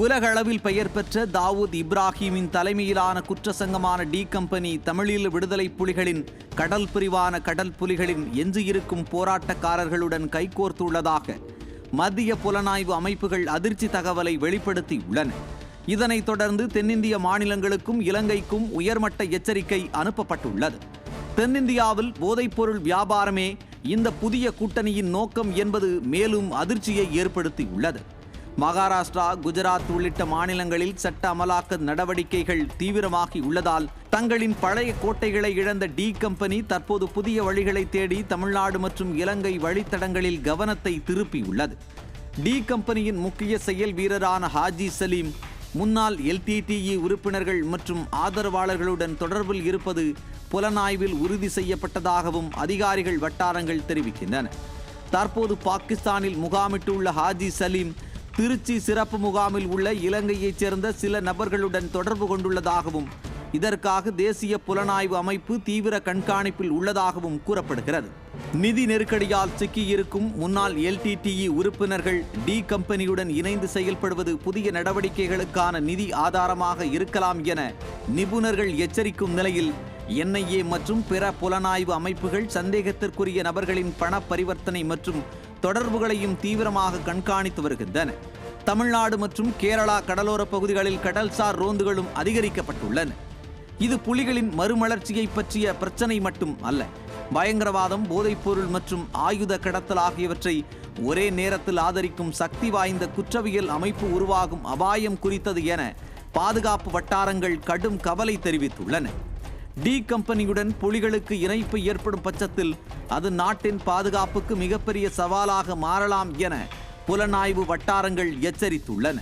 உலக அளவில் பெயர் பெற்ற தாவூத் இப்ராஹிமின் தலைமையிலான குற்றசங்கமான டி கம்பெனி தமிழீழ விடுதலை புலிகளின் கடல் பிரிவான கடல் புலிகளின் எஞ்சியிருக்கும் போராட்டக்காரர்களுடன் கைகோர்த்துள்ளதாக மத்திய புலனாய்வு அமைப்புகள் அதிர்ச்சி தகவலை வெளிப்படுத்தியுள்ளன. இதனைத் தொடர்ந்து தென்னிந்திய மாநிலங்களுக்கும் இலங்கைக்கும் உயர்மட்ட எச்சரிக்கை அனுப்பப்பட்டுள்ளது. தென்னிந்தியாவில் போதைப்பொருள் வியாபாரமே இந்த புதிய கூட்டணியின் நோக்கம் என்பது மேலும் அதிர்ச்சியை ஏற்படுத்தியுள்ளது. மகாராஷ்டிரா குஜராத் உள்ளிட்ட மாநிலங்களில் சட்ட அமலாக்க நடவடிக்கைகள் தீவிரமாகி உள்ளதால் தங்களின் பழைய கோட்டைகளை இழந்த டி கம்பெனி தற்போது புதிய வழிகளை தேடி தமிழ்நாடு மற்றும் இலங்கை வழித்தடங்களில் கவனத்தை திருப்பியுள்ளது. டி கம்பெனியின் முக்கிய செயல் வீரரான ஹாஜி சலீம் முன்னாள் எல்டிடிஇ உறுப்பினர்கள் மற்றும் ஆதரவாளர்களுடன் தொடர்பில் இருப்பது புலனாய்வில் உறுதி செய்யப்பட்டதாகவும் அதிகாரிகள் வட்டாரங்கள் தெரிவிக்கின்றன. தற்போது பாகிஸ்தானில் முகாமிட்டுள்ள ஹாஜி சலீம் திருச்சி சிறப்பு முகாமில் உள்ள இலங்கையைச் சேர்ந்த சில நபர்களுடன் தொடர்பு கொண்டுள்ளதாகவும் இதற்காக தேசிய புலனாய்வு அமைப்பு தீவிர கண்காணிப்பில் உள்ளதாகவும் கூறப்படுகிறது. நிதி நெருக்கடியால் சிக்கியிருக்கும் முன்னாள் எல்டிடிஇ உறுப்பினர்கள் டி கம்பெனியுடன் இணைந்து செயல்படுவது புதிய நடவடிக்கைகளுக்கான நிதி ஆதாரமாக இருக்கலாம் என நிபுணர்கள் எச்சரிக்கும் நிலையில் என்ஐஏ மற்றும் பிற புலனாய்வு அமைப்புகள் சந்தேகத்திற்குரிய நபர்களின் பண பரிவர்த்தனை மற்றும் தொடர்புகளையும் தீவிரமாக கண்காணித்து வருகின்றன. தமிழ்நாடு மற்றும் கேரளா கடலோர பகுதிகளில் கடல்சார் ரோந்துகளும் அதிகரிக்கப்பட்டுள்ளன. இது புலிகளின் மறுமலர்ச்சியை பற்றிய பிரச்சனை மட்டும் அல்ல. பயங்கரவாதம் போதைப்பொருள் மற்றும் ஆயுத கடத்தல் ஆகியவற்றை ஒரே நேரத்தில் ஆதரிக்கும் சக்தி வாய்ந்த குற்றவியல் அமைப்பு உருவாகும் அபாயம் குறித்தது என பாதுகாப்பு வட்டாரங்கள் கடும் கவலை தெரிவித்துள்ளன. டி கம்பெனியுடன் புலிகளுக்கு இணைப்பு ஏற்படும் பட்சத்தில் அது நாட்டின் பாதுகாப்புக்கு மிகப்பெரிய சவாலாக மாறலாம் என புலனாய்வு வட்டாரங்கள் எச்சரித்துள்ளன.